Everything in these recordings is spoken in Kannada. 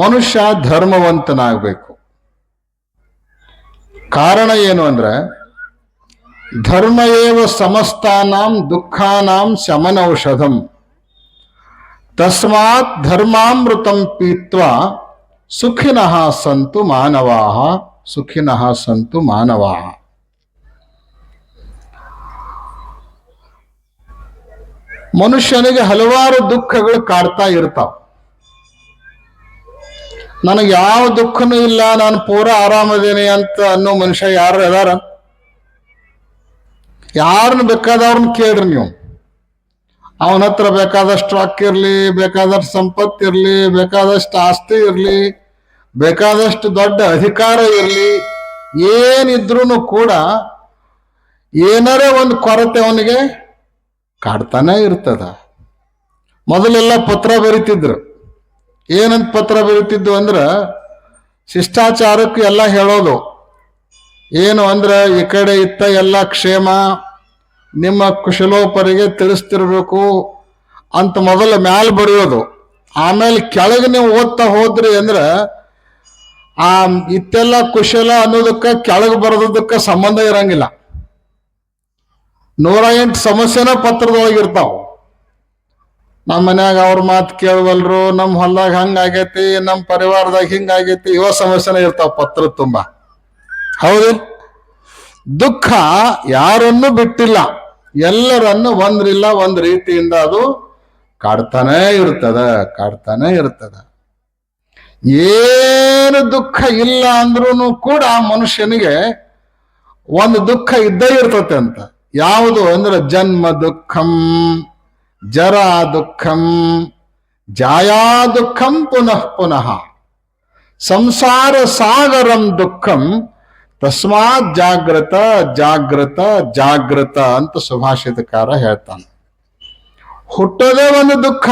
ಮನುಷ್ಯ ಧರ್ಮವಂತನಾಗಬೇಕು. ಕಾರಣ ಏನು ಅಂದ್ರೆ ಧರ್ಮಯೇವ ಸಮಸ್ತಾನಾಂ ದುಃಖಾನಾಂ ಶಮನೌಷಧಂ. ತಸ್ಮಾತ್ ಧರ್ಮಾಮೃತಂ ಪೀತ್ವ ಸುಖಿನಃ ಸಂತು ಮಾನವಾ, ಸುಖಿನಃ ಸಂತು ಮಾನವಾ. ಮನುಷ್ಯನಿಗೆ ಹಲವಾರು ದುಃಖಗಳು ಕಾಡ್ತಾ ಇರ್ತಾವ. ನನಗೆ ಯಾವ ದುಃಖನೂ ಇಲ್ಲ, ನಾನು ಪೂರ ಆರಾಮದೇನೆ ಅಂತ ಅನ್ನೋ ಮನುಷ್ಯ ಯಾರು ಅದಾರ? ಯಾರನ್ನ ಬೇಕಾದವ್ರನ್ನ ಕೇಳ್ರಿ ನೀವು. ಅವನ ಹತ್ರ ಬೇಕಾದಷ್ಟು ರೊಕ್ಕ ಇರ್ಲಿ, ಬೇಕಾದಷ್ಟು ಸಂಪತ್ತು ಇರ್ಲಿ, ಬೇಕಾದಷ್ಟು ಆಸ್ತಿ ಇರ್ಲಿ, ಬೇಕಾದಷ್ಟು ದೊಡ್ಡ ಅಧಿಕಾರ ಇರ್ಲಿ ಏನಿದ್ರೂ ಕೂಡ ಏನಾರೇ ಒಂದು ಕೊರತೆ ಅವನಿಗೆ ಕಾಡ್ತಾನೆ ಇರ್ತದ. ಮೊದಲೆಲ್ಲ ಪತ್ರ ಬರಿತಿದ್ರು. ಏನಂತ ಪತ್ರ ಬರೀತಿದ್ದು ಅಂದ್ರೆ ಶಿಷ್ಟಾಚಾರಕ್ಕೆ ಎಲ್ಲ ಹೇಳೋದು. ಏನು ಅಂದ್ರೆ ಈ ಕಡೆ ಇತ್ತ ಎಲ್ಲ ಕ್ಷೇಮ, ನಿಮ್ಮ ಕುಶಲೋಪರಿಗೆ ತಿಳಿಸ್ತಿರ್ಬೇಕು ಅಂತ ಮೊದಲ ಮ್ಯಾಲ ಬರೆಯೋದು. ಆಮೇಲೆ ಕೆಳಗೆ ನೀವು ಓದ್ತಾ ಹೋದ್ರಿ ಅಂದ್ರೆ ಆ ಇತ್ತೆಲ್ಲ ಕುಶಲ ಅನ್ನೋದಕ್ಕೆ ಕೆಳಗೆ ಬರೋದಕ್ಕೆ ಸಂಬಂಧ ಇರಂಗಿಲ್ಲ. ನೂರ ಎಂಟು ಸಮಸ್ಯೆನ ಪತ್ರದೊಳಗಿರ್ತಾವ ನಮ್ಮ ಮನ್ಯಾಗ ಅವ್ರ ಮಾತು ಕೇಳವಲ್ರು ನಮ್ಮ ಹೊಲ್ದಾಗ ಹಂಗಾಗೈತಿ ನಮ್ಮ ಪರಿವಾರದಾಗ ಹಿಂಗಾಗೈತಿ, ಇವ ಸಮಸ್ಯೆನೇ ಇರ್ತಾವ ಪತ್ರ ತುಂಬ. ಹೌದು? ದುಃಖ ಯಾರನ್ನು ಬಿಟ್ಟಿಲ್ಲ, ಎಲ್ಲರನ್ನು ಒಂದ್ರಿಲ್ಲ, ಒಂದ್ ರೀತಿಯಿಂದ ಅದು ಕಾಡ್ತಾನೆ ಇರ್ತದ ಕಾಡ್ತಾನೆ ಇರ್ತದ. ಏನು ದುಃಖ ಇಲ್ಲ ಅಂದ್ರೂ ಕೂಡ ಮನುಷ್ಯನಿಗೆ ಒಂದು ದುಃಖ ಇದ್ದೇ ಇರ್ತತೆ ಅಂತ. ಯಾವುದು ಅಂದ್ರೆ ಜನ್ಮ ದುಃಖಂ. ಜರಾ ದುಃಖಂ ಜಾಯಾ ದುಃಖಂ ಪುನಃ ಪುನಃ. ಸಂಸಾರ ಸಾಗರಂ ದುಃಖಂ ತಸ್ಮಾತ್ ಜಾಗೃತ ಜಾಗೃತ ಜಾಗೃತ ಅಂತ ಸುಭಾಷಿತಕಾರ ಹೇಳ್ತಾನೆ. ಹುಟ್ಟೋದೇ ಒಂದು ದುಃಖ.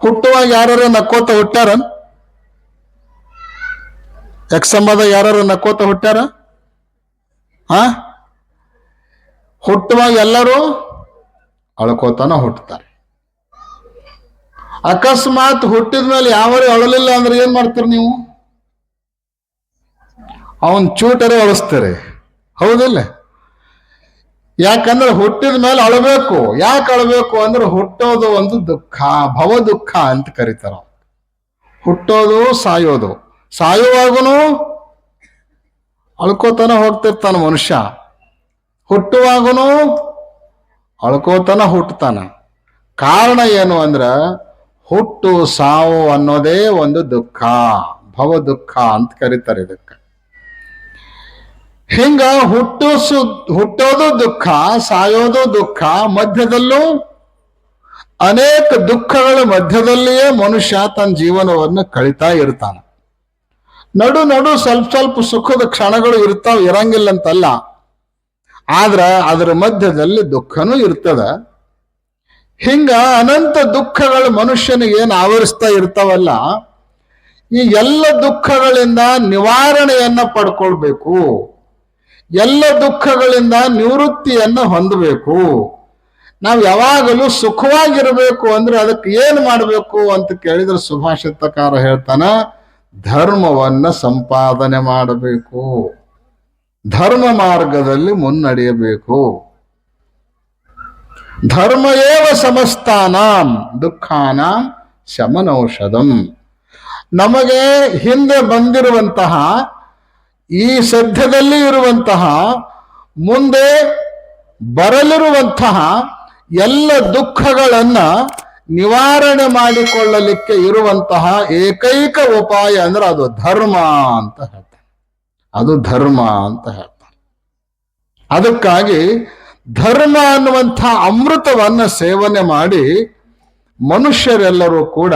ಹುಟ್ಟುವಾಗ ಯಾರು ನಕ್ಕೋತ ಹುಟ್ಟಾರ ಯಕ್ಷಂಬದ ಯಾರು ನಕ್ಕೋತ ಹುಟ್ಟಾರ ಆ? ಹುಟ್ಟುವಾಗ ಎಲ್ಲರೂ ಅಳ್ಕೋತಾನ ಹುಟ್ಟುತ್ತಾರೆ ಅಕಸ್ಮಾತ್ ಹುಟ್ಟಿದ ಮೇಲೆ ಯಾವರು ಅಳಲಿಲ್ಲ ಅಂದ್ರೆ ಏನ್ ಮಾಡ್ತೀರಿ ನೀವು? ಅವನ್ ಚೂಟರೆ ಅಳಿಸ್ತಾರೆ. ಹೌದಿಲ್ಲ? ಯಾಕಂದ್ರೆ ಹುಟ್ಟಿದ ಮೇಲೆ ಅಳಬೇಕು. ಯಾಕೆ ಅಳಬೇಕು ಅಂದ್ರೆ ಹುಟ್ಟೋದು ಒಂದು ದುಃಖ, ಭವ ದುಃಖ ಅಂತ ಕರೀತಾರ ಹುಟ್ಟೋದು, ಸಾಯೋದು. ಸಾಯುವಾಗೂ ಅಳ್ಕೋತಾನ ಹೋಗ್ತಿರ್ತಾನ ಮನುಷ್ಯ. ಹುಟ್ಟುವಾಗನು ಅಳ್ಕೋತಾನ ಹುಟ್ಟತಾನ ಕಾರಣ ಏನು ಅಂದ್ರೆ ಹುಟ್ಟು ಸಾವು ಅನ್ನೋದೇ ಒಂದು ದುಃಖ, ಭವ ದುಃಖ ಅಂತ ಕರೀತಾರೆ ಇದಕ್ಕೆ. ಹಿಂಗ ಹುಟ್ಟು ಸು, ಹುಟ್ಟೋದು ದುಃಖ, ಸಾಯೋದು ದುಃಖ, ಮಧ್ಯದಲ್ಲೂ ಅನೇಕ ದುಃಖಗಳ ಮಧ್ಯದಲ್ಲಿಯೇ ಮನುಷ್ಯ ತನ್ನ ಜೀವನವನ್ನು ಕಳಿತಾ ಇರ್ತಾನೆ. ನಡು ನಡು ಸ್ವಲ್ಪ ಸ್ವಲ್ಪ ಸುಖದ ಕ್ಷಣಗಳು ಇರ್ತಾವ, ಇರಂಗಿಲ್ಲ ಅಂತಲ್ಲ. ಆದ್ರ ಅದರ ಮಧ್ಯದಲ್ಲಿ ದುಃಖನೂ ಇರ್ತದ. ಹಿಂಗ ಅನಂತ ದುಃಖಗಳು ಮನುಷ್ಯನಿಗೆ ಏನು ಆವರಿಸ್ತಾ ಇರ್ತಾವಲ್ಲ, ಈ ಎಲ್ಲ ದುಃಖಗಳಿಂದ ನಿವಾರಣೆಯನ್ನ ಪಡ್ಕೊಳ್ಬೇಕು. ಎಲ್ಲ ದುಃಖಗಳಿಂದ ನಿವೃತ್ತಿಯನ್ನು ಹೊಂದಬೇಕು. ನಾವು ಯಾವಾಗಲೂ ಸುಖವಾಗಿರಬೇಕು ಅಂದ್ರೆ ಅದಕ್ಕೆ ಏನು ಮಾಡಬೇಕು ಅಂತ ಕೇಳಿದ್ರೆ ಸುಭಾಷಿತಕಾರ ಹೇಳ್ತಾನ, ಧರ್ಮವನ್ನ ಸಂಪಾದನೆ ಮಾಡಬೇಕು. ಧರ್ಮ ಮಾರ್ಗದಲ್ಲಿ ಮುನ್ನಡೆಯಬೇಕು. ಧರ್ಮ ಏವ ಸಮಸ್ತಾನಾಂ ದುಃಖಾನ ಶಮನೌಷಧಂ. ನಮಗೆ ಹಿಂದೆ ಬಂದಿರುವಂತಹ, ಈ ಸದ್ಯದಲ್ಲಿ ಇರುವಂತಹ, ಮುಂದೆ ಬರಲಿರುವಂತಹ ಎಲ್ಲ ದುಃಖಗಳನ್ನು ನಿವಾರಣೆ ಮಾಡಿಕೊಳ್ಳಲಿಕ್ಕೆ ಇರುವಂತಹ ಏಕೈಕ ಉಪಾಯ ಅಂದ್ರೆ ಅದು ಧರ್ಮ ಅಂತ ಹೇಳ್ತಾರೆ. ಅದು ಧರ್ಮ ಅಂತ ಹೇಳ್ತಾರೆ. ಅದಕ್ಕಾಗಿ ಧರ್ಮ ಅನ್ನುವಂಥ ಅಮೃತವನ್ನು ಸೇವನೆ ಮಾಡಿ ಮನುಷ್ಯರೆಲ್ಲರೂ ಕೂಡ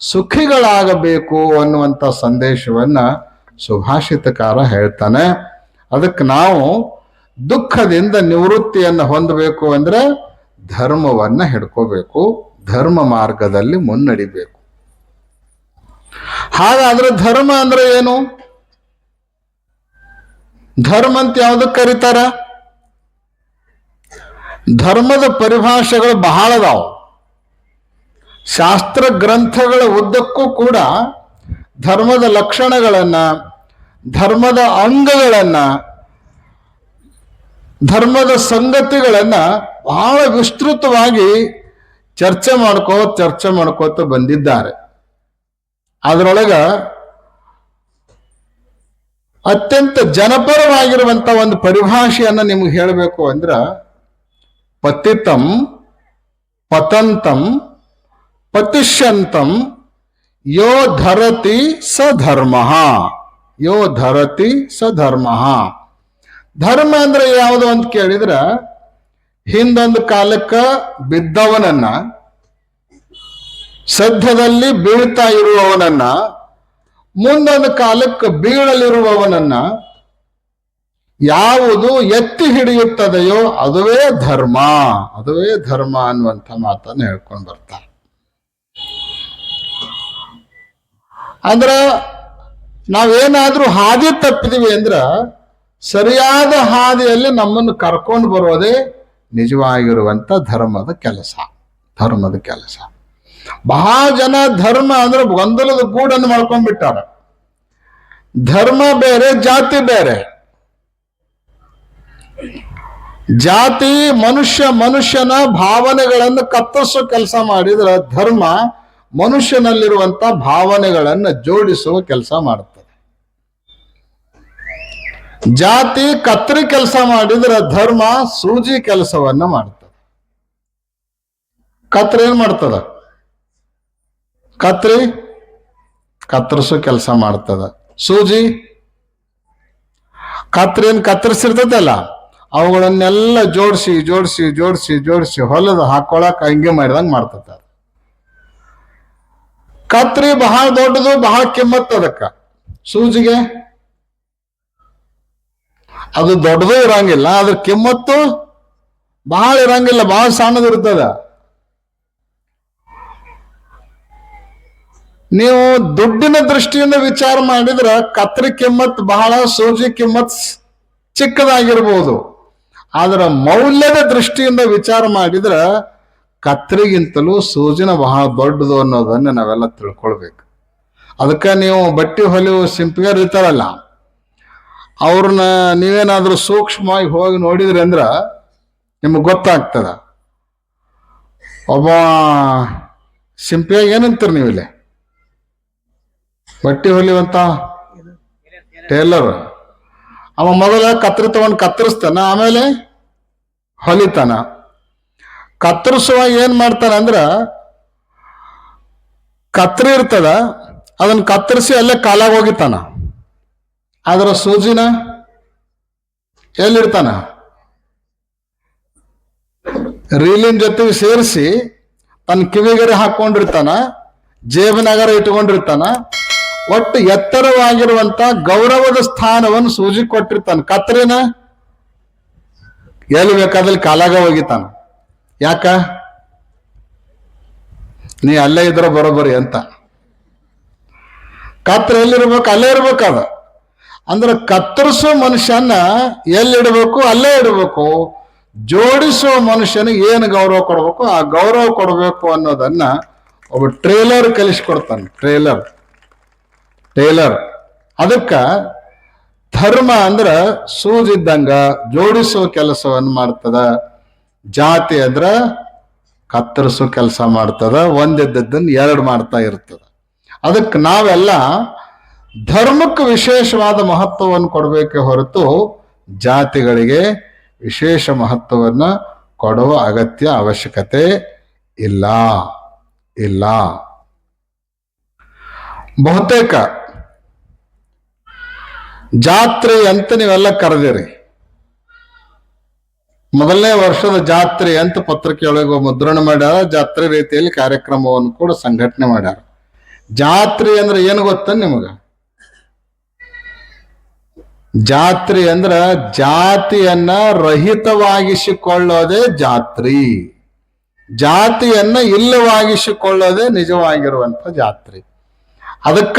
ಸುಖಿಗಳಾಗಬೇಕು ಅನ್ನುವಂಥ ಸಂದೇಶವನ್ನ ಸುಭಾಷಿತಕಾರ ಹೇಳ್ತಾನೆ. ಅದಕ್ಕೆ ನಾವು ದುಃಖದಿಂದ ನಿವೃತ್ತಿಯನ್ನು ಹೊಂದಬೇಕು ಅಂದ್ರೆ ಧರ್ಮವನ್ನ ಹಿಡ್ಕೋಬೇಕು, ಧರ್ಮ ಮಾರ್ಗದಲ್ಲಿ ಮುನ್ನಡಿಬೇಕು. ಹಾಗಾದ್ರೆ ಧರ್ಮ ಅಂದ್ರೆ ಏನು? ಧರ್ಮ ಅಂತ ಯಾವುದಕ್ಕೆ ಕರೀತಾರ? ಧರ್ಮದ ಪರಿಭಾಷೆಗಳು ಬಹಳ ಅದಾವ. ಶಾಸ್ತ್ರ ಗ್ರಂಥಗಳ ಉದ್ದಕ್ಕೂ ಕೂಡ ಧರ್ಮದ ಲಕ್ಷಣಗಳನ್ನ, ಧರ್ಮದ ಅಂಗಗಳನ್ನ, ಧರ್ಮದ ಸಂಗತಿಗಳನ್ನ ಬಹಳ ವಿಸ್ತೃತವಾಗಿ ಚರ್ಚೆ ಮಾಡ್ಕೋ ಚರ್ಚೆ ಮಾಡ್ಕೋತ ಬಂದಿದ್ದಾರೆ. ಅದರೊಳಗ ಅತ್ಯಂತ ಜನಪರವಾಗಿರುವಂತ ಒಂದು ಪರಿಭಾಷೆಯನ್ನ ನಿಮ್ಗೆ ಹೇಳಬೇಕು ಅಂದ್ರ, ಪತಿತಂ, ಪತಂತಂ, ಪತಿಷ್ಯಂತಂ, ಯೋ ಧರತಿ ಸ ಧರ್ಮ. ಯೋ ಧರತಿ ಸ ಧರ್ಮ. ಧರ್ಮ ಅಂದ್ರೆ ಯಾವುದು ಅಂತ ಕೇಳಿದ್ರ, ಹಿಂದೊಂದು ಕಾಲಕ್ಕ ಬಿದ್ದವನನ್ನ, ಸದ್ಯದಲ್ಲಿ ಬೀಳ್ತಾ ಇರುವವನನ್ನ ಮುಂದೊಂದು ಕಾಲಕ್ಕೆ ಬೀಳಲಿರುವವನನ್ನ ಯಾವುದು ಎತ್ತಿ ಹಿಡಿಯುತ್ತದೆಯೋ ಅದುವೇ ಧರ್ಮ ಅದುವೇ ಧರ್ಮ ಅನ್ನುವಂಥ ಮಾತನ್ನು ಹೇಳ್ಕೊಂಡು ಬರ್ತಾರೆ. ಅಂದ್ರ ನಾವೇನಾದ್ರೂ ಹಾದಿ ತಪ್ಪಿದೀವಿ ಅಂದ್ರ ಸರಿಯಾದ ಹಾದಿಯಲ್ಲಿ ನಮ್ಮನ್ನು ಕರ್ಕೊಂಡು ಬರೋದೇ ನಿಜವಾಗಿರುವಂತ ಧರ್ಮದ ಕೆಲಸ ಧರ್ಮದ ಕೆಲಸ. ಬಹಳ ಜನ ಧರ್ಮ ಅಂದ್ರೆ ಗೊಂದಲದ ಗೂಡನ್ನು ಮಾಡ್ಕೊಂಡ್ಬಿಟ್ಟಾರ. ಧರ್ಮ ಬೇರೆ, ಜಾತಿ ಬೇರೆ. ಜಾತಿ, ಮನುಷ್ಯ, ಮನುಷ್ಯನ ಭಾವನೆಗಳನ್ನು ಕತ್ತರಿಸೋ ಕೆಲಸ ಮಾಡಿದ್ರ ಧರ್ಮ ಮನುಷ್ಯನಲ್ಲಿರುವಂತ ಭಾವನೆಗಳನ್ನು ಜೋಡಿಸುವ ಕೆಲಸ ಮಾಡುತ್ತದೆ ಜಾತಿ ಕತ್ತರಿ ಕೆಲಸ ಮಾಡಿದ್ರೆ ಧರ್ಮ ಸೂಜಿ ಕೆಲಸವನ್ನ ಮಾಡ್ತದೆ. ಕತ್ರಿ ಏನ್ ಮಾಡ್ತದ? ಕತ್ರಿ ಕತ್ತರಿಸೋ ಕೆಲಸ ಮಾಡ್ತದ. ಸೂಜಿ ಕತ್ರಿ ಏನ್ ಕತ್ತರಿಸಿರ್ತದಲ್ಲ, ಅವುಗಳನ್ನೆಲ್ಲ ಜೋಡಿಸಿ ಜೋಡಿಸಿ ಜೋಡಿಸಿ ಜೋಡಿಸಿ ಹೊಲದ ಹಾಕೊಳಕ್ ಹಂಗೆ ಮಾಡಿದಂಗ ಮಾಡ್ತದ. ಕತ್ರಿ ಬಹಳ ದೊಡ್ಡದು, ಬಹಳ ಕಿಮ್ಮತ್ತು ಅದಕ್ಕ. ಸೂಜಿಗೆ ಅದು ದೊಡ್ಡದು ಇರಂಗಿಲ್ಲ ಅದ್ರ ಕಿಮ್ಮತ್ತು ಬಹಳ ಇರಂಗಿಲ್ಲ, ಬಹಳ ಸಣ್ಣದಿರ್ತದ. ನೀವು ದುಡ್ಡಿನ ದೃಷ್ಟಿಯಿಂದ ವಿಚಾರ ಮಾಡಿದ್ರ ಕತ್ರಿ ಕಿಮ್ಮತ್ ಬಹಳ ಸೂಜಿ ಕಿಮ್ಮತ್ ಚಿಕ್ಕದಾಗಿರ್ಬೋದು. ಆದ್ರ ಮೌಲ್ಯದ ದೃಷ್ಟಿಯಿಂದ ವಿಚಾರ ಮಾಡಿದ್ರ ಕತ್ರಿಗಿಂತಲೂ ಸೂಜಿನ ಬಹಳ ದೊಡ್ಡದು ಅನ್ನೋದನ್ನ ನಾವೆಲ್ಲ ತಿಳ್ಕೊಳ್ಬೇಕು. ಅದಕ್ಕೆ ನೀವು ಬಟ್ಟೆ ಹೊಲಿಯುವ ಸಿಂಪಿಗರ್ ಇರ್ತಾರಲ್ಲ, ಅವ್ರನ್ನ ನೀವೇನಾದ್ರೂ ಸೂಕ್ಷ್ಮವಾಗಿ ಹೋಗಿ ನೋಡಿದ್ರಿ ಅಂದ್ರ ನಿಮ್ಗೆ ಗೊತ್ತಾಗ್ತದ. ಒಬ್ಬ ಸಿಂಪಿಯಾಗಿ ಏನಂತೀರಿ ನೀವು ಇಲ್ಲಿ ಬಟ್ಟೆ ಹೊಲಿಯುವಂತ ಟೇಲರ್. ಅವ ಮೊದಲ ಕತ್ರಿ ತಗೊಂಡು ಕತ್ತರಿಸ್ತಾನ, ಆಮೇಲೆ ಹೊಲಿತಾನ. ಕತ್ತರಿಸುವ ಏನ್ ಮಾಡ್ತಾನ ಅಂದ್ರ, ಕತ್ರಿ ಇರ್ತದ ಅದನ್ನ ಕತ್ತರಿಸಿ ಅಲ್ಲೇ ಕಾಲಾಗ ಹೋಗಿತಾನ. ಅದರ ಸೂಜಿನ ಎಲ್ಲಿರ್ತಾನ ರೀಲಿನ ಜೊತೆಗೆ ಸೇರಿಸಿ ತನ್ನ ಕಿವಿಗರೆ ಹಾಕೊಂಡಿರ್ತಾನ, ಜೇಬಿನಗರ ಇಟ್ಕೊಂಡಿರ್ತಾನ. ಒಟ್ಟು ಎತ್ತರವಾಗಿರುವಂತ ಗೌರವದ ಸ್ಥಾನವನ್ನು ಸೂಜಿ ಕೊಟ್ಟಿರ್ತಾನೆ. ಕತ್ರಿನ ಎಲ್ಲಿ ಬೇಕಾದಲ್ಲಿ ಕಾಲಾಗ ಹೋಗಿತಾನ. ಯಾಕ? ನೀ ಅಲ್ಲೇ ಇದ್ರ ಬರೋಬರಿ ಅಂತ. ಕತ್ರ ಎಲ್ಲಿರ್ಬೇಕು? ಅಲ್ಲೇ ಇರ್ಬೇಕದ ಅಂದ್ರೆ ಕತ್ತರಿಸೋ ಮನುಷ್ಯನ ಎಲ್ಲಿಡ್ಬೇಕು ಅಲ್ಲೇ ಇಡಬೇಕು. ಜೋಡಿಸೋ ಮನುಷ್ಯನಿಗೆ ಏನು ಗೌರವ ಕೊಡಬೇಕು? ಆ ಗೌರವ ಕೊಡಬೇಕು ಅನ್ನೋದನ್ನ ಒಬ್ಬ ಟ್ರೇಲರ್ ಕಲಿಸ್ಕೊಡ್ತಾನೆ. Trailer Taylor. ಅದಕ್ಕ ಧರ್ಮ ಅಂದ್ರ ಸೂಜಿದ್ದಂಗ ಜೋಡಿಸೋ ಕೆಲಸವನ್ನು ಮಾಡ್ತದ. ಜಾತಿ ಅಂದ್ರ ಕತ್ತರಿಸೋ ಕೆಲಸ ಮಾಡ್ತದ. ಒಂದಿದ್ದದ್ದನ್ನು ಎರಡು ಮಾಡ್ತಾ ಇರ್ತದ. ಅದಕ್ಕೆ ನಾವೆಲ್ಲ ಧರ್ಮಕ್ಕೆ ವಿಶೇಷವಾದ ಮಹತ್ವವನ್ನು ಕೊಡಬೇಕೆ ಹೊರತು ಜಾತಿಗಳಿಗೆ ವಿಶೇಷ ಮಹತ್ವವನ್ನು ಕೊಡುವ ಅಗತ್ಯ ಅವಶ್ಯಕತೆ ಇಲ್ಲ. ಇಲ್ಲ. ಬಹುತೇಕ ಜಾತ್ರೆ ಅಂತ ನೀವೆಲ್ಲ ಕರೆದಿರಿ. ಮೊದಲನೇ ವರ್ಷದ ಜಾತ್ರೆ ಅಂತ ಪತ್ರಿಕೆಯೊಳಗೆ ಮುದ್ರಣ ಮಾಡ್ಯಾರ, ಜಾತ್ರೆ ರೀತಿಯಲ್ಲಿ ಕಾರ್ಯಕ್ರಮವನ್ನು ಕೂಡ ಸಂಘಟನೆ ಮಾಡ್ಯಾರ. ಜಾತ್ರೆ ಅಂದ್ರೆ ಏನು ಗೊತ್ತ ನಿಮಗ? ಜಾತ್ರೆ ಅಂದ್ರ ಜಾತಿಯನ್ನ ರಹಿತವಾಗಿಸಿಕೊಳ್ಳೋದೇ ಜಾತ್ರಿ. ಜಾತಿಯನ್ನ ಇಲ್ಲವಾಗಿಸಿಕೊಳ್ಳೋದೇ ನಿಜವಾಗಿರುವಂತ ಜಾತ್ರೆ. ಅದಕ್ಕ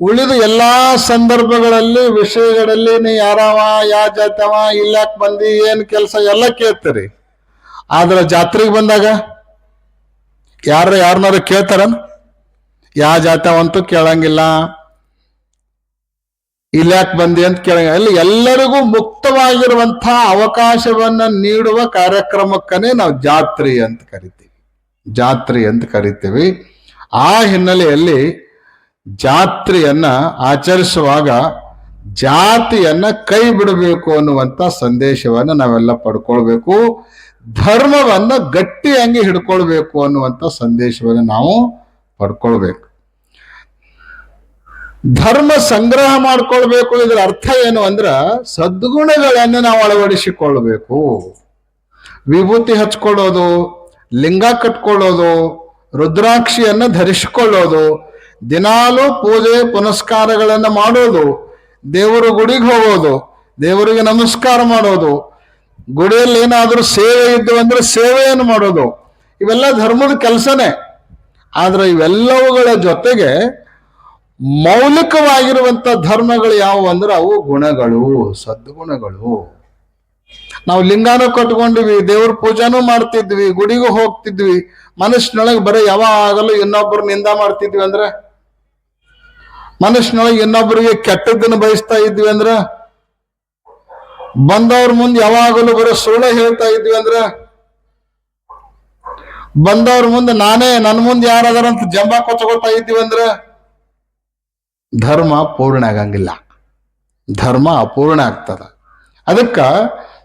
ಉಳಿದ ಎಲ್ಲಾ ಸಂದರ್ಭಗಳಲ್ಲಿ, ವಿಷಯಗಳಲ್ಲಿ ನೀ ಯಾರವ ಯಾ ಜಾತವ ಇಲ್ಲಾಕ್ ಬಂದಿ, ಏನು ಕೆಲಸ ಎಲ್ಲ ಕೇಳ್ತೀರಿ. ಆದ್ರೆ ಜಾತ್ರೆಗೆ ಬಂದಾಗ ಯಾರ ಯಾರನ್ನಾರು ಕೇಳ್ತಾರ ಯಾವ ಜಾತವಂತೂ ಕೇಳಂಗಿಲ್ಲ. ಇಲ್ಲಾಕ್ ಬಂದಿ ಅಂತ ಕೇಳಂಗ ಅಲ್ಲಿ ಎಲ್ಲರಿಗೂ ಮುಕ್ತವಾಗಿರುವಂತಹ ಅವಕಾಶವನ್ನ ನೀಡುವ ಕಾರ್ಯಕ್ರಮಕ್ಕನೇ ನಾವು ಜಾತ್ರೆ ಅಂತ ಕರಿತೀವಿ. ಜಾತ್ರೆ ಅಂತ ಕರಿತೀವಿ. ಆ ಹಿನ್ನೆಲೆಯಲ್ಲಿ ಜಾತ್ರೆಯನ್ನ ಆಚರಿಸುವಾಗ ಜಾತಿಯನ್ನ ಕೈ ಬಿಡಬೇಕು ಅನ್ನುವಂತ ಸಂದೇಶವನ್ನ ನಾವೆಲ್ಲ ಪಡ್ಕೊಳ್ಬೇಕು. ಧರ್ಮವನ್ನ ಗಟ್ಟಿಯಾಗಿ ಹಿಡ್ಕೊಳ್ಬೇಕು ಅನ್ನುವಂತ ಸಂದೇಶವನ್ನ ನಾವು ಪಡ್ಕೊಳ್ಬೇಕು. ಧರ್ಮ ಸಂಗ್ರಹ ಮಾಡ್ಕೊಳ್ಬೇಕು ಇದರ ಅರ್ಥ ಏನು ಅಂದ್ರ ಸದ್ಗುಣಗಳನ್ನು ನಾವು ಅಳವಡಿಸಿಕೊಳ್ಬೇಕು. ವಿಭೂತಿ ಹಚ್ಕೊಳ್ಳೋದು ಲಿಂಗ ಕಟ್ಕೊಳ್ಳೋದು ರುದ್ರಾಕ್ಷಿಯನ್ನು ಧರಿಸಿಕೊಳ್ಳೋದು ದಿನಾಲು ಪೂಜೆ ಪುನಸ್ಕಾರಗಳನ್ನು ಮಾಡೋದು, ದೇವರು ಗುಡಿಗೆ ಹೋಗೋದು, ದೇವರಿಗೆ ನಮಸ್ಕಾರ ಮಾಡೋದು, ಗುಡಿಯಲ್ಲಿ ಏನಾದರೂ ಸೇವೆ ಇದ್ದು ಅಂದ್ರೆ ಸೇವೆಯನ್ನು ಮಾಡೋದು, ಇವೆಲ್ಲ ಧರ್ಮದ ಕೆಲಸನೇ. ಆದ್ರೆ ಇವೆಲ್ಲವುಗಳ ಜೊತೆಗೆ ಮೌಲಿಕವಾಗಿರುವಂತ ಧರ್ಮಗಳು ಯಾವುವು ಅಂದ್ರೆ ಅವು ಗುಣಗಳು, ಸದ್ಗುಣಗಳು. ನಾವು ಲಿಂಗಾನು ಕಟ್ಕೊಂಡಿವಿ ದೇವ್ರ ಪೂಜಾನೂ ಮಾಡ್ತಿದ್ವಿ, ಗುಡಿಗೂ ಹೋಗ್ತಿದ್ವಿ, ಮನಸ್ಸಿನೊಳಗೆ ಬರೀ ಯಾವಾಗಲೂ ಇನ್ನೊಬ್ಬರು ನಿಂದ ಮಾಡ್ತಿದ್ವಿ ಅಂದ್ರೆ ಮನಸ್ಸಿನೊಳಗೆ ಇನ್ನೊಬ್ಬರಿಗೆ ಕೆಟ್ಟದ್ದನ್ನು ಬಯಸ್ತಾ ಇದ್ವಿ ಅಂದ್ರ, ಬಂದವ್ರ ಮುಂದೆ ಯಾವಾಗಲೂ ಬರೋ ಸುಳ್ಳು ಹೇಳ್ತಾ ಇದ್ವಿ ಅಂದ್ರ, ಬಂದವ್ರ ಮುಂದೆ ನಾನೇ ನನ್ನ ಮುಂದೆ ಯಾರಾದ್ರ ಅಂತ ಜಂಬ ಕೊಚ್ಕೊಳ್ತಾ ಇದ್ವಿ ಅಂದ್ರ, ಧರ್ಮ ಪೂರ್ಣ ಆಗಂಗಿಲ್ಲ. ಧರ್ಮ ಅಪೂರ್ಣ ಆಗ್ತದ. ಅದಕ್ಕ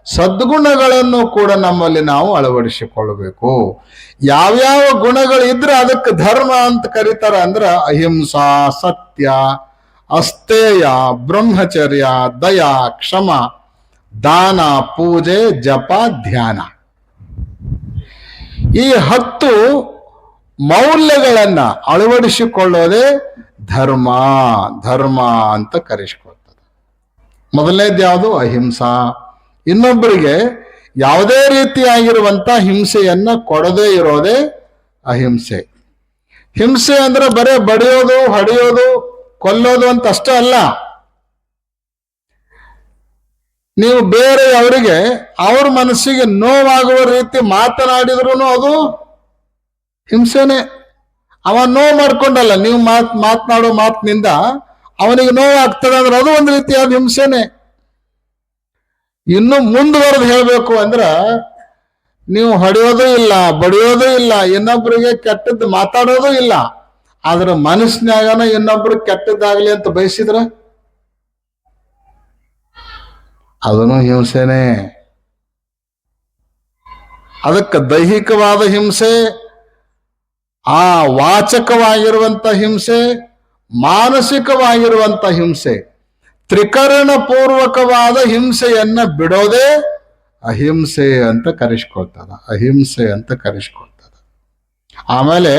ಸದ್ಗುಣಗಳನ್ನು ಕೂಡ ನಮ್ಮಲ್ಲಿ ನಾವು ಅಳವಡಿಸಿಕೊಳ್ಳಬೇಕು. ಯಾವ್ಯಾವ ಗುಣಗಳು ಇದ್ರೆ ಅದಕ್ಕೆ ಧರ್ಮ ಅಂತ ಕರೀತಾರೆ ಅಂದ್ರೆ ಅಹಿಂಸಾ, ಸತ್ಯ ಅಸ್ತೇಯ ಬ್ರಹ್ಮಚರ್ಯ, ದಯಾ, ಕ್ಷಮ, ದಾನ, ಪೂಜೆ, ಜಪ, ಧ್ಯಾನ. ಈ ಹತ್ತು ಮೌಲ್ಯಗಳನ್ನ ಅಳವಡಿಸಿಕೊಳ್ಳೋದೇ ಧರ್ಮ ಧರ್ಮ ಅಂತ ಕರೆಸ್ಕೊಳ್ತದೆ. ಮೊದಲನೇದ್ಯಾವುದು? ಅಹಿಂಸಾ. ಇನ್ನೊಬ್ಬರಿಗೆ ಯಾವುದೇ ರೀತಿಯಾಗಿರುವಂತ ಹಿಂಸೆಯನ್ನು ಕೊಡದೇ ಇರೋದೇ ಅಹಿಂಸೆ. ಹಿಂಸೆ ಅಂದ್ರೆ ಬರೇ ಬಡಿಯೋದು, ಹೊಡೆಯೋದು, ಕೊಲ್ಲೋದು ಅಂತ ಅಷ್ಟೇ ಅಲ್ಲ. ನೀವು ಬೇರೆ ಅವರಿಗೆ ಅವ್ರ ಮನಸ್ಸಿಗೆ ನೋವಾಗುವ ರೀತಿ ಮಾತನಾಡಿದ್ರು ಅದು ಹಿಂಸೆನೆ. ಅವ ನೋವು ಮಾಡ್ಕೊಂಡಲ್ಲ, ನೀವು ಮಾತ್ ಮಾತನಾಡೋ ಮಾತಿನಿಂದ ಅವನಿಗೆ ನೋವು ಆಗ್ತದೆ ಅಂದ್ರೆ ಅದು ಒಂದು ರೀತಿಯಾದ ಹಿಂಸೆನೆ. ಇನ್ನು ಮುಂದುವರೆದು ಹೇಳಬೇಕು ಅಂದ್ರ ನೀವು ಹೊಡೆಯೋದು ಇಲ್ಲ, ಬಡಿಯೋದು ಇಲ್ಲ ಇನ್ನೊಬ್ಬರಿಗೆ ಕೆಟ್ಟದ್ದು ಮಾತಾಡೋದು ಇಲ್ಲ. ಆದ್ರೆ ಮನಸ್ಸಿನಾಗನ ಇನ್ನೊಬ್ರು ಕೆಟ್ಟದ್ದಾಗ್ಲಿ ಅಂತ ಬಯಸಿದ್ರ? ಅದನ್ನು ಹಿಂಸೆನೆ. ಅದಕ್ಕೆ ದೈಹಿಕವಾದ ಹಿಂಸೆ, ಆ ವಾಚಕವಾಗಿರುವಂತ ಹಿಂಸೆ, ಮಾನಸಿಕವಾಗಿರುವಂತ ಹಿಂಸೆ. ತ್ರಿಕರಣ ಪೂರ್ವಕವಾದ ಹಿಂಸೆಯನ್ನ ಬಿಡೋದೇ ಅಹಿಂಸೆ ಅಂತ ಕರೆಸ್ಕೊಳ್ತದ, ಅಹಿಂಸೆ ಅಂತ ಕರೆಸ್ಕೊಳ್ತದ. ಆಮೇಲೆ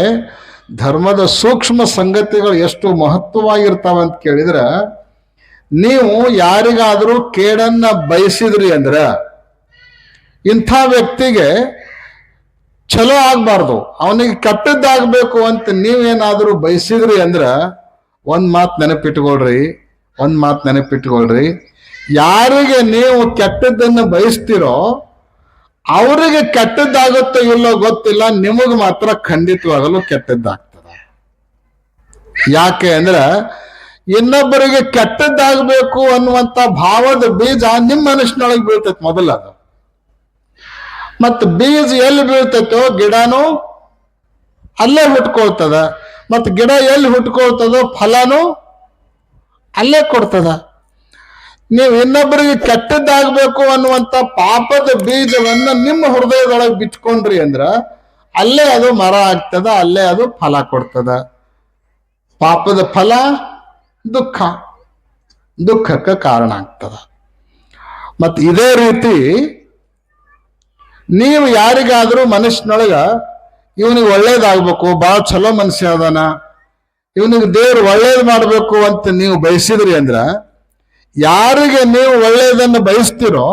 ಧರ್ಮದ ಸೂಕ್ಷ್ಮ ಸಂಗತಿಗಳು ಎಷ್ಟು ಮಹತ್ವವಾಗಿರ್ತಾವ ಅಂತ ಕೇಳಿದ್ರೆ, ನೀವು ಯಾರಿಗಾದರೂ ಕೇಡನ್ನ ಬಯಸಿದ್ರಿ ಅಂದ್ರ ಇಂಥ ವ್ಯಕ್ತಿಗೆ ಚಲೋ ಆಗ್ಬಾರ್ದು, ಅವನಿಗೆ ಕೆಟ್ಟದ್ದಾಗಬೇಕು ಅಂತ ನೀವೇನಾದರೂ ಬಯಸಿದ್ರಿ ಅಂದ್ರ ಒಂದು ಮಾತು ನೆನಪಿಟ್ಕೊಳ್ರಿ ಒಂದ್ ಮಾತು ನೆನಪಿಟ್ಕೊಳ್ರಿ. ಯಾರಿಗೆ ನೀವು ಕೆಟ್ಟದ್ದನ್ನ ಬಯಸ್ತಿರೋ, ಅವರಿಗೆ ಕೆಟ್ಟದ್ದಾಗುತ್ತೋ ಇಲ್ಲೋ ಗೊತ್ತಿಲ್ಲ, ನಿಮಗೆ ಮಾತ್ರ ಖಂಡಿತವಾಗಲು ಕೆಟ್ಟದ್ದಾಗ್ತದೆ. ಯಾಕೆ ಅಂದ್ರೆ, ಇನ್ನೊಬ್ಬರಿಗೆ ಕೆಟ್ಟದ್ದಾಗಬೇಕು ಅನ್ನುವಂತ ಭಾವದ ಬೀಜ ನಿಮ್ಮ ಮನಸ್ಸಿನೊಳಗೆ ಬೀಳ್ತೈತೆ ಮೊದಲ ಅದು. ಮತ್ ಬೀಜ ಎಲ್ಲಿ ಬೀಳ್ತೈತೋ ಗಿಡನೂ ಅಲ್ಲೇ ಹುಟ್ಕೊಳ್ತದ. ಮತ್ ಗಿಡ ಎಲ್ಲಿ ಹುಟ್ಕೊಳ್ತದೋ ಫಲನೂ ಅಲ್ಲೇ ಕೊಡ್ತದ. ನೀವು ಇನ್ನೊಬ್ಬರಿಗೆ ಕೆಟ್ಟದ್ದಾಗಬೇಕು ಅನ್ನುವಂತ ಪಾಪದ ಬೀಜವನ್ನು ನಿಮ್ಮ ಹೃದಯದೊಳಗೆ ಬಿಚ್ಕೊಂಡ್ರಿ ಅಂದ್ರ ಅಲ್ಲೇ ಅದು ಮರ ಆಗ್ತದ, ಅಲ್ಲೇ ಅದು ಫಲ ಕೊಡ್ತದ. ಪಾಪದ ಫಲ ದುಃಖ. ದುಃಖಕ್ಕೆ ಕಾರಣ ಆಗ್ತದ. ಮತ್ತು ಇದೇ ರೀತಿ ನೀವು ಯಾರಿಗಾದರೂ ಮನಸ್ಸಿನೊಳಗೆ, ಇವನಿಗೆ ಒಳ್ಳೇದಾಗಬೇಕು ಭಾಳ ಚಲೋ ಮನುಷ್ಯ ಅದಾನ ಇವನಿಗೆ ದೇವ್ರು ಒಳ್ಳೇದು ಮಾಡಬೇಕು ಅಂತ ನೀವು ಬಯಸಿದ್ರಿ ಅಂದ್ರ, ಯಾರಿಗೆ ನೀವು ಒಳ್ಳೆಯದನ್ನು ಬಯಸ್ತಿರೋ,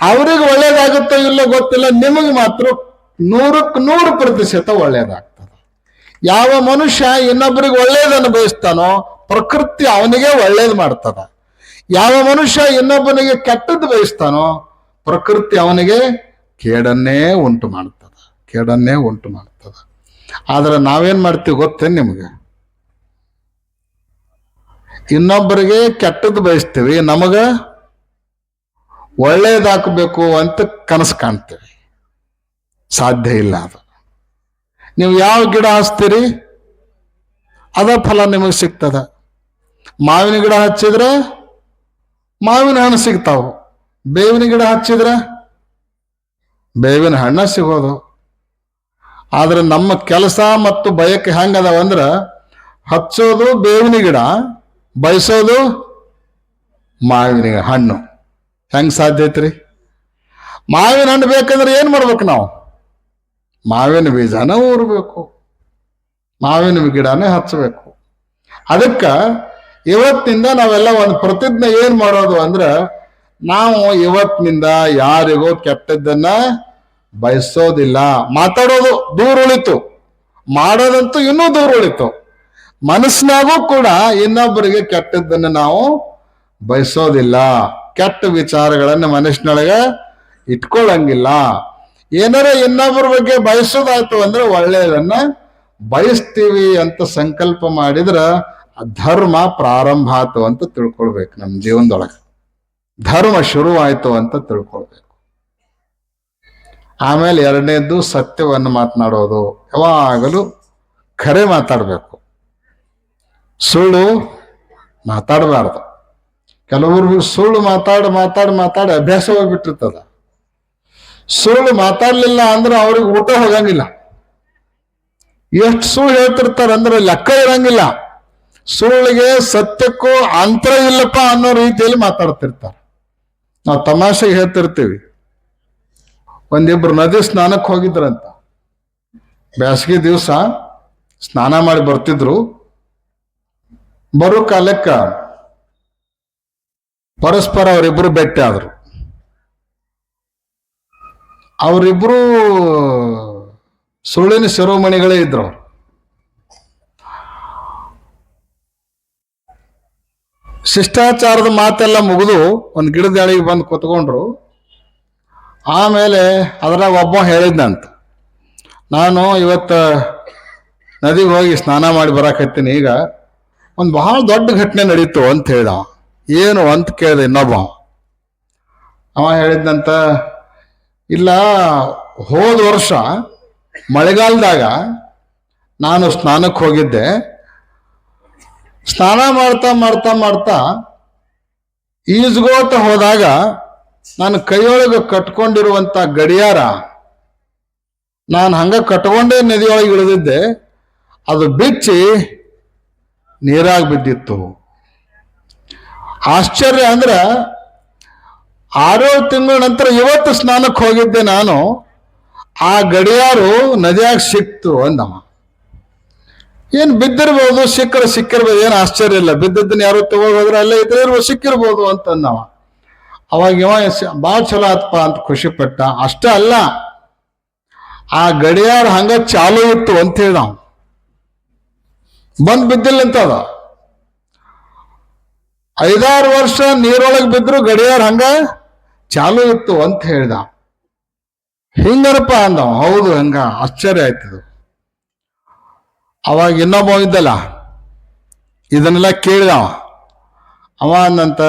ಅವ್ರಿಗೆ ಒಳ್ಳೇದಾಗುತ್ತೋ ಇಲ್ಲೋ ಗೊತ್ತಿಲ್ಲ, ನಿಮಗೆ ಮಾತ್ರ ನೂರಕ್ಕೆ ನೂರು ಪ್ರತಿಶತ ಒಳ್ಳೇದಾಗ್ತದೆ. ಯಾವ ಮನುಷ್ಯ ಇನ್ನೊಬ್ಬರಿಗೆ ಒಳ್ಳೇದನ್ನು ಬಯಸ್ತಾನೋ, ಪ್ರಕೃತಿ ಅವನಿಗೆ ಒಳ್ಳೇದು ಮಾಡ್ತದ. ಯಾವ ಮನುಷ್ಯ ಇನ್ನೊಬ್ಬನಿಗೆ ಕೆಟ್ಟದ್ದು ಬಯಸ್ತಾನೋ, ಪ್ರಕೃತಿ ಅವನಿಗೆ ಕೇಡನ್ನೇ ಉಂಟು ಮಾಡ್ತದ, ಕೇಡನ್ನೇ ಉಂಟು ಮಾಡ್ತದ. ಆದ್ರೆ ನಾವೇನ್ ಮಾಡ್ತೀವಿ ಗೊತ್ತೇನು ನಿಮ್ಗೆ? ಇನ್ನೊಬ್ಬರಿಗೆ ಕೆಟ್ಟದ್ದು ಬಯಸ್ತೀವಿ, ನಮಗ ಒಳ್ಳೇದಾಕಬೇಕು ಅಂತ ಕನಸು ಕಾಣ್ತೀವಿ. ಸಾಧ್ಯ ಇಲ್ಲ ಅದು. ನೀವು ಯಾವ ಗಿಡ ಹಚ್ತೀರಿ, ಅದ ಫಲ ನಿಮಗೆ ಸಿಗ್ತದ. ಮಾವಿನ ಗಿಡ ಹಚ್ಚಿದ್ರೆ ಮಾವಿನ ಹಣ್ಣು ಸಿಗ್ತಾವು. ಬೇವಿನ ಗಿಡ ಹಚ್ಚಿದ್ರೆ ಬೇವಿನ ಹಣ್ಣ ಸಿಗೋದು. ಆದ್ರೆ ನಮ್ಮ ಕೆಲಸ ಮತ್ತು ಬಯಕೆ ಹೆಂಗದಾವ ಅಂದ್ರೆ ಹಚ್ಚೋದು ಬೇವಿನ ಗಿಡ ಬಯಸೋದು ಮಾವಿನ ಹಣ್ಣು. ಹೆಂಗ್ ಸಾಧ್ಯ ಐತ್ರಿ? ಮಾವಿನ ಹಣ್ಣು ಬೇಕಂದ್ರೆ ಏನು ಮಾಡ್ಬೇಕು ನಾವು? ಮಾವಿನ ಬೀಜನ ಊರ್ಬೇಕು. ಮಾವಿನ ಗಿಡನೇ ಹಚ್ಚಬೇಕು ಅದಕ್ಕ ಇವತ್ತಿನಿಂದ ನಾವೆಲ್ಲ ಒಂದು ಪ್ರತಿಜ್ಞೆ ಏನು ಮಾಡೋದು ಅಂದ್ರೆ ನಾವು ಇವತ್ತಿನಿಂದ ಯಾರಿಗೂ ಕೆಟ್ಟದ್ದನ್ನ ಬಯಸೋದಿಲ್ಲ. ಮಾತಾಡೋದು ದೂರ ಉಳಿತು. ಮಾಡೋದಂತೂ ಇನ್ನೂ ದೂರ ಉಳಿತು. ಮನಸ್ಸಿನಾಗೂ ಕೂಡ ಇನ್ನೊಬ್ಬರಿಗೆ ಕೆಟ್ಟದ್ದನ್ನು ನಾವು ಬಯಸೋದಿಲ್ಲ. ಕೆಟ್ಟ ವಿಚಾರಗಳನ್ನ ಮನಸ್ಸಿನೊಳಗೆ ಇಟ್ಕೊಳ್ಳಂಗಿಲ್ಲ ಏನಾರ ಇನ್ನೊಬ್ಬರ ಬಗ್ಗೆ ಬಯಸೋದಾಯ್ತು ಅಂದ್ರೆ ಒಳ್ಳೆಯದನ್ನ ಬಯಸ್ತೀವಿ ಅಂತ ಸಂಕಲ್ಪ ಮಾಡಿದ್ರ ಧರ್ಮ ಪ್ರಾರಂಭ ಆಯ್ತು ಅಂತ ತಿಳ್ಕೊಳ್ಬೇಕು ನಮ್ಮ ಜೀವನದೊಳಗೆ. ಧರ್ಮ ಶುರುವಾಯ್ತು ಅಂತ ತಿಳ್ಕೊಳ್ಬೇಕು. ಆಮೇಲೆ ಎರಡನೇದ್ದು ಸತ್ಯವನ್ನು ಮಾತನಾಡೋದು. ಯಾವಾಗಲೂ ಖರೆ ಮಾತಾಡಬೇಕು. ಸುಳ್ಳು ಮಾತಾಡಬಾರ್ದು. ಕೆಲವರು ಸುಳ್ಳು ಮಾತಾಡಿ ಮಾತಾಡಿ ಮಾತಾಡಿ ಅಭ್ಯಾಸ ಹೋಗ್ಬಿಟ್ಟಿರ್ತದ. ಸುಳ್ಳು ಮಾತಾಡ್ಲಿಲ್ಲ ಅಂದ್ರೆ ಅವ್ರಿಗೆ ಊಟ ಹೋಗಂಗಿಲ್ಲ. ಎಷ್ಟು ಸುಳ್ಳು ಹೇಳ್ತಿರ್ತಾರೆ ಅಂದ್ರೆ ಲೆಕ್ಕ ಇರಂಗಿಲ್ಲ. ಸುಳ್ಳಿಗೆ ಸತ್ಯಕ್ಕೂ ಅಂತರ ಇಲ್ಲಪ್ಪ ಅನ್ನೋ ರೀತಿಯಲ್ಲಿ ಮಾತಾಡ್ತಿರ್ತಾರೆ. ನಾವು ತಮಾಷೆಗೆ ಹೇಳ್ತಿರ್ತೀವಿ. ಒಂದಿಬ್ರು ನದಿ ಸ್ನಾನಕ್ಕೆ ಹೋಗಿದ್ರಂತ. ಬೇಸಿಗೆ ದಿವಸ ಸ್ನಾನ ಮಾಡಿ ಬರ್ತಿದ್ರು. ಬರೋ ಕಾಲಕ್ಕ ಪರಸ್ಪರ ಅವರಿಬ್ರು ಭೇಟಿ ಆದ್ರು. ಅವರಿಬ್ಬರು ಸುಳ್ಳಿನ ಶಿರೋಮಣಿಗಳೇ ಇದ್ರು ಅವ್ರು. ಶಿಷ್ಟಾಚಾರದ ಮಾತೆಲ್ಲ ಮುಗಿದು ಒಂದು ಗಿಡದ ಎಳಿಗೆ ಬಂದು ಕೂತ್ಕೊಂಡ್ರು. ಆಮೇಲೆ ಅದ್ರಾಗ ಒಬ್ಬ ಹೇಳಿದ್ನಂತ, ನಾನು ಇವತ್ತು ನದಿಗೆ ಹೋಗಿ ಸ್ನಾನ ಮಾಡಿ ಬರಾಕತ್ತೀನಿ ಈಗ ಒಂದು ಬಹಳ ದೊಡ್ಡ ಘಟನೆ ನಡೀತು ಅಂತ ಹೇಳ್ದ ಏನು ಅಂತ ಕೇಳಿದೆ ಇನ್ನೊಬ್ಬ. ಅವ. ಹೇಳಿದ್ನಂತ, ಇಲ್ಲ, ಹೋದ ವರ್ಷ ಮಳೆಗಾಲದಾಗ ನಾನು ಸ್ನಾನಕ್ಕೆ ಹೋಗಿದ್ದೆ. ಸ್ನಾನ ಮಾಡ್ತಾ ಮಾಡ್ತಾ ಮಾಡ್ತಾ ಈಜ್ಗೋತ ಹೋದಾಗ ನಾನು ಕೈಯೊಳಗೆ ಕಟ್ಕೊಂಡಿರುವಂತ ಗಡಿಯಾರ ನಾನು ಹಂಗೆ ಕಟ್ಕೊಂಡೇ ನದಿಯೊಳಗೆ ಇಳಿದಿದ್ದೆ. ಅದು ಬಿಚ್ಚಿ ನೀರಾಗಿ ಬಿದ್ದಿತ್ತು ಆಶ್ಚರ್ಯ ಅಂದ್ರ ಆರೇಳು ತಿಂಗಳ ನಂತರ ಇವತ್ತು ಸ್ನಾನಕ್ಕೆ ಹೋಗಿದ್ದೆ ನಾನು. ಆ ಗಡಿಯಾರು ನದಿಯಾಗ ಸಿಕ್ತು ಅಂದಮ್ಮ. ಏನು ಬಿದ್ದಿರ್ಬೋದು, ಸಿಕ್ಕರೆ ಸಿಕ್ಕಿರ್ಬೋದು, ಏನು ಆಶ್ಚರ್ಯ ಇಲ್ಲ. ಬಿದ್ದದ್ದನ್ನ ಯಾರು ತಗೋದ್ರೆ ಅಲ್ಲೇ ಇದ್ರೆ ಇರ್ಬೋದು, ಸಿಕ್ಕಿರ್ಬೋದು ಅಂತ ಅಂದವ ಅವಾಗ ಇವ ಭಾಳ ಚಲೋ ಆತ್ಪ ಅಂತ ಖುಷಿ ಪಟ್ಟ. ಅಷ್ಟ ಅಲ್ಲ, ಆ ಗಡಿಯಾರ ಹಂಗ ಚಾಲು ಇತ್ತು ಅಂತ ನಾವು ಬಂದ್ ಬಿದ್ದಿಲ್ಲ ಅಂತ ಅದ ಐದಾರು ವರ್ಷ ನೀರೊಳಗೆ ಬಿದ್ರು ಗಡಿಯಾರ ಹಂಗ ಚಾಲು ಇತ್ತು ಅಂತ ಹೇಳ್ದ. ಹಿಂಗರಪ್ಪ ಅಂದ ಹೌದು, ಹಂಗ. ಆಶ್ಚರ್ಯ ಆಯ್ತದು ಅವಾಗ ಇನ್ನೊಬ್ಬ ಇದ್ದಲ್ಲ. ಇದನ್ನೆಲ್ಲ ಕೇಳಿದ ಅವ ಅಂದಂತ,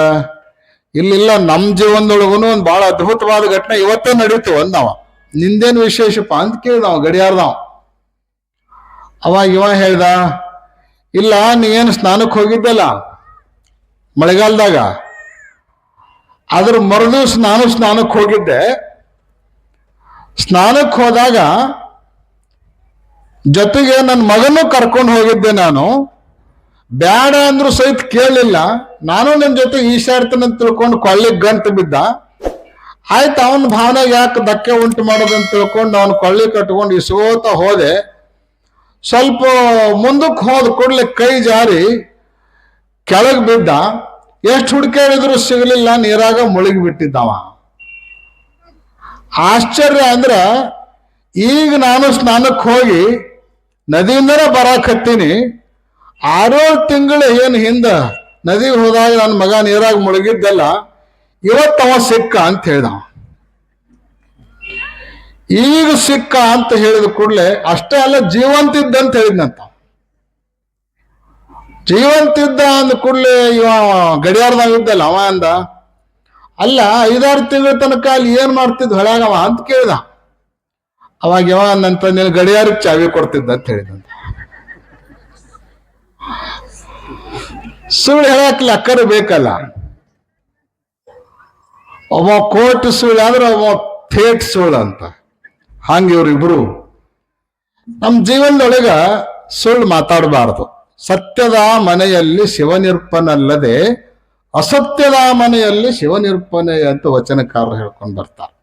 ಇಲ್ಲಿಲ್ಲ ನಮ್ಮ ಜೀವನದೊಳಗೂ ಒಂದು ಬಹಳ ಅದ್ಭುತವಾದ ಘಟನೆ ಇವತ್ತೇ ನಡೀತು ಅಂದವ. ನಿಂದೇನು ವಿಶೇಷಪ್ಪ ಅಂತ ಕೇಳ್ದವ ಗಡಿಯಾರ್ದವ. ಅವಾಗ ಇವ ಹೇಳ್ದ ಇಲ್ಲ, ನೀ ಏನು ಸ್ನಾನಕ್ಕೆ ಹೋಗಿದ್ದಲ್ಲ ಮಳೆಗಾಲದಾಗ? ಅದ್ರ ಮರುದಿವ್ಸ ಸ್ನಾನ ಸ್ನಾನಕ್ಕೆ ಹೋಗಿದ್ದೆ. ಸ್ನಾನಕ್ಕೆ ಹೋದಾಗ ಜೊತೆಗೆ ನನ್ನ ಮಗನೂ ಕರ್ಕೊಂಡು ಹೋಗಿದ್ದೆ ನಾನು. ಬೇಡ ಅಂದ್ರೂ ಸಹಿತ ಕೇಳಲಿಲ್ಲ. ನಾನು ನನ್ನ ಜೊತೆ ಈಶಾಡ್ತೇನೆ ತಿಳ್ಕೊಂಡು ಕೊಳ್ಳಿಗೆ ಗಂಟು ಬಿದ್ದ. ಆಯ್ತು, ಅವನ ಭಾವನೆ ಯಾಕೆ ಧಕ್ಕೆ ಉಂಟು ಮಾಡೋದಂತ ತಿಳ್ಕೊಂಡು ಅವನು ಕೊಳ್ಳಿ ಕಟ್ಕೊಂಡು ಇಸ್ಕೋತ ಹೋದೆ. ಸ್ವಲ್ಪ ಮುಂದಕ್ಕೆ ಹೋದ ಕೂಡಲೇ ಕೈ ಜಾರಿ ಕೆಳಗೆ ಬಿದ್ದ. ಎಷ್ಟು ಹುಡುಕಾಡಿದ್ರು ಸಿಗಲಿಲ್ಲ, ನೀರಾಗ ಮುಳುಗಿ ಬಿಟ್ಟಿದ್ದಾವ. ಆಶ್ಚರ್ಯ ಅಂದ್ರ, ಈಗ ನಾನು ಸ್ನಾನಕ್ಕೆ ಹೋಗಿ ನದಿಯಿಂದನೇ ಬರಾಕತ್ತೀನಿ. ಆರೇಳು ತಿಂಗಳು ಏನು ಹಿಂದೆ ನದಿಗೆ ಹೋದಾಗ ನನ್ನ ಮಗ ನೀರಾಗಿ ಮುಳುಗಿದ್ದಲ್ಲ ಇವತ್ತವ ಸಿಕ್ಕ ಅಂತ ಹೇಳ್ದ ಅವ. ಈಗ ಸಿಕ್ಕ ಅಂತ ಹೇಳಿದ ಕೂಡಲೇ ಅಷ್ಟೇ ಅಲ್ಲ ಜೀವಂತಿದ್ದ ಅಂತ ಹೇಳಿದ್ನಂತ. ಜೀವಂತಿದ್ದ ಅಂದ ಕೂಡಲೇ ಇವ ಗಡಿಯಾರದಾಗ ಇದ್ದಲ್ಲ ಅವ ಅಂದ, ಅಲ್ಲ ಐದಾರು ತಿಂಗಳ ತನಕ ಅಲ್ಲಿ ಏನ್ ಮಾಡ್ತಿದ್ ಹೊಳ್ಯಾಗವ ಅಂತ ಕೇಳಿದ. ಅವಾಗ ಯಾವ ಅಂದಂತ ನೀನು ಗಡಿಯಾರಕ್ಕೆ ಚಾವಿ ಕೊಡ್ತಿದ್ದ ಅಂತ ಹೇಳಿದಂತ. ಸುಳ್ಳು ಹೇಳಕ್ ಲೆಕ್ಕರು ಬೇಕಲ್ಲ. ಒಬ್ಬ ಕೋಟ್ ಸುಳ್ಳು ಆದ್ರೆ ಒಬ್ಬ ಥೇಟ್ ಸುಳ್ಳು ಅಂತ. ಹಂಗ ಇವರಿಬ್ರು ನಮ್ಮ ಜೀವನದೊಳಗ ಸುಳ್ಳು ಮಾತಾಡಬಾರದು. ಸತ್ಯದ ಮನೆಯಲ್ಲಿ ಶಿವನಿರ್ಪನಲ್ಲದೆ ಅಸತ್ಯದ ಮನೆಯಲ್ಲಿ ಶಿವನಿರ್ಪನೆ ಅಂತ ವಚನಕಾರರು ಹೇಳ್ಕೊಂಡು ಬರ್ತಾರೆ.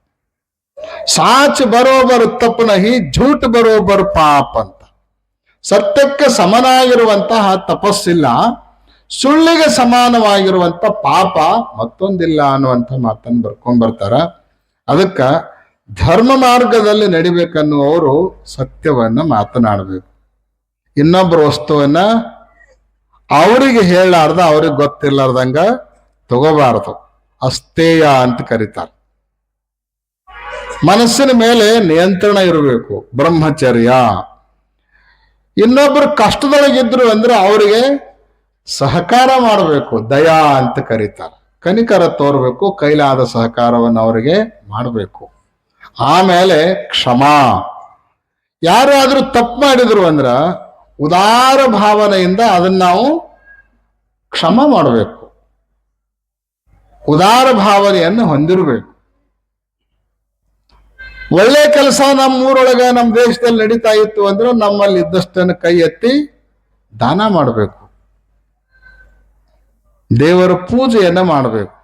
ಸಾಚ್ ಬರೋಬರ್ ತಪ್ಪನಹಿ, ಝೂಟ್ ಬರೋಬರ್ ಪಾಪ ಅಂತ. ಸತ್ಯಕ್ಕೆ ಸಮನಾಗಿರುವಂತಹ ತಪಸ್ಸಿಲ್ಲ, ಸುಳ್ಳಿಗೆ ಸಮಾನವಾಗಿರುವಂತ ಪಾಪ ಮತ್ತೊಂದಿಲ್ಲ ಅನ್ನುವಂಥ ಮಾತನ್ನು ಬರ್ಕೊಂಡ್ ಬರ್ತಾರ. ಅದಕ್ಕ ಧರ್ಮ ಮಾರ್ಗದಲ್ಲಿ ನಡಿಬೇಕನ್ನುವರು ಸತ್ಯವನ್ನ ಮಾತನಾಡಬೇಕು. ಇನ್ನೊಬ್ಬರ ವಸ್ತುವನ್ನ ಅವರಿಗೆ ಹೇಳಾರ್ದ ಅವ್ರಿಗೆ ಗೊತ್ತಿರ್ಲಾರ್ದಂಗ ತಗೋಬಾರದು. ಅಸ್ತೇಯ ಅಂತ ಕರೀತಾರೆ. ಮನಸ್ಸಿನ ಮೇಲೆ ನಿಯಂತ್ರಣ ಇರಬೇಕು, ಬ್ರಹ್ಮಚರ್ಯ. ಇನ್ನೊಬ್ರು ಕಷ್ಟದೊಳಗಿದ್ರು ಅಂದ್ರೆ ಅವರಿಗೆ ಸಹಕಾರ ಮಾಡಬೇಕು, ದಯಾ ಅಂತ ಕರೀತಾರೆ. ಕನಿಕರ ತೋರ್ಬೇಕು, ಕೈಲಾದ ಸಹಕಾರವನ್ನು ಅವರಿಗೆ ಮಾಡಬೇಕು. ಆಮೇಲೆ ಕ್ಷಮಾ. ಯಾರಾದರೂ ತಪ್ಪು ಮಾಡಿದ್ರು ಅಂದ್ರ ಉದಾರ ಭಾವನೆಯಿಂದ ಅದನ್ನ ನಾವು ಕ್ಷಮ ಮಾಡಬೇಕು. ಉದಾರ ಭಾವನೆಯನ್ನು ಹೊಂದಿರಬೇಕು. ಒಳ್ಳೆ ಕೆಲಸ ನಮ್ಮ ಊರೊಳಗ ನಮ್ಮ ದೇಶದಲ್ಲಿ ನಡೀತಾ ಇತ್ತು ಅಂದ್ರೆ ನಮ್ಮಲ್ಲಿ ಇದ್ದಷ್ಟನ್ನು ಕೈ ಎತ್ತಿ ದಾನ ಮಾಡಬೇಕು. ದೇವರ ಪೂಜೆಯನ್ನು ಮಾಡಬೇಕು.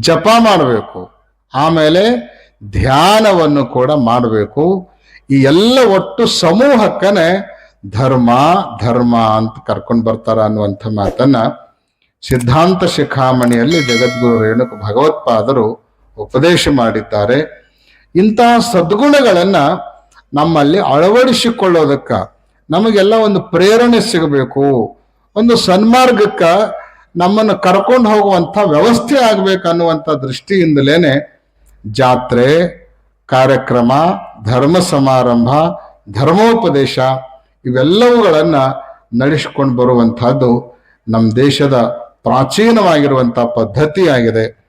ಜಪ ಮಾಡಬೇಕು. ಆಮೇಲೆ ಧ್ಯಾನವನ್ನು ಕೂಡ ಮಾಡಬೇಕು. ಈ ಎಲ್ಲ ಒಟ್ಟು ಸಮೂಹಕ್ಕನೆ ಧರ್ಮ ಧರ್ಮ ಅಂತ ಕರ್ಕೊಂಡು ಬರ್ತಾರ ಅನ್ನುವಂಥ ಮಾತನ್ನ ಸಿದ್ಧಾಂತ ಶಿಖಾಮಣಿಯಲ್ಲಿ ಜಗದ್ಗುರು ರೇಣುಕ ಭಗವತ್ಪಾದರು ಉಪದೇಶ ಮಾಡಿದ್ದಾರೆ. ಇಂತಹ ಸದ್ಗುಣಗಳನ್ನ ನಮ್ಮಲ್ಲಿ ಅಳವಡಿಸಿಕೊಳ್ಳೋದಕ್ಕ ನಮಗೆಲ್ಲ ಒಂದು ಪ್ರೇರಣೆ ಸಿಗಬೇಕು. ಒಂದು ಸನ್ಮಾರ್ಗಕ್ಕ ನಮ್ಮನ್ನು ಕರ್ಕೊಂಡು ಹೋಗುವಂತ ವ್ಯವಸ್ಥೆ ಆಗ್ಬೇಕನ್ನುವಂಥ ದೃಷ್ಟಿಯಿಂದಲೇನೆ ಜಾತ್ರೆ ಕಾರ್ಯಕ್ರಮ ಧರ್ಮ ಸಮಾರಂಭ ಧರ್ಮೋಪದೇಶ ಇವೆಲ್ಲವುಗಳನ್ನು ನಡೆಸಿಕೊಂಡು ಬರುವಂಥದ್ದು ನಮ್ಮ ದೇಶದ ಪ್ರಾಚೀನವಾಗಿರುವಂತಹ ಪದ್ಧತಿಯಾಗಿದೆ.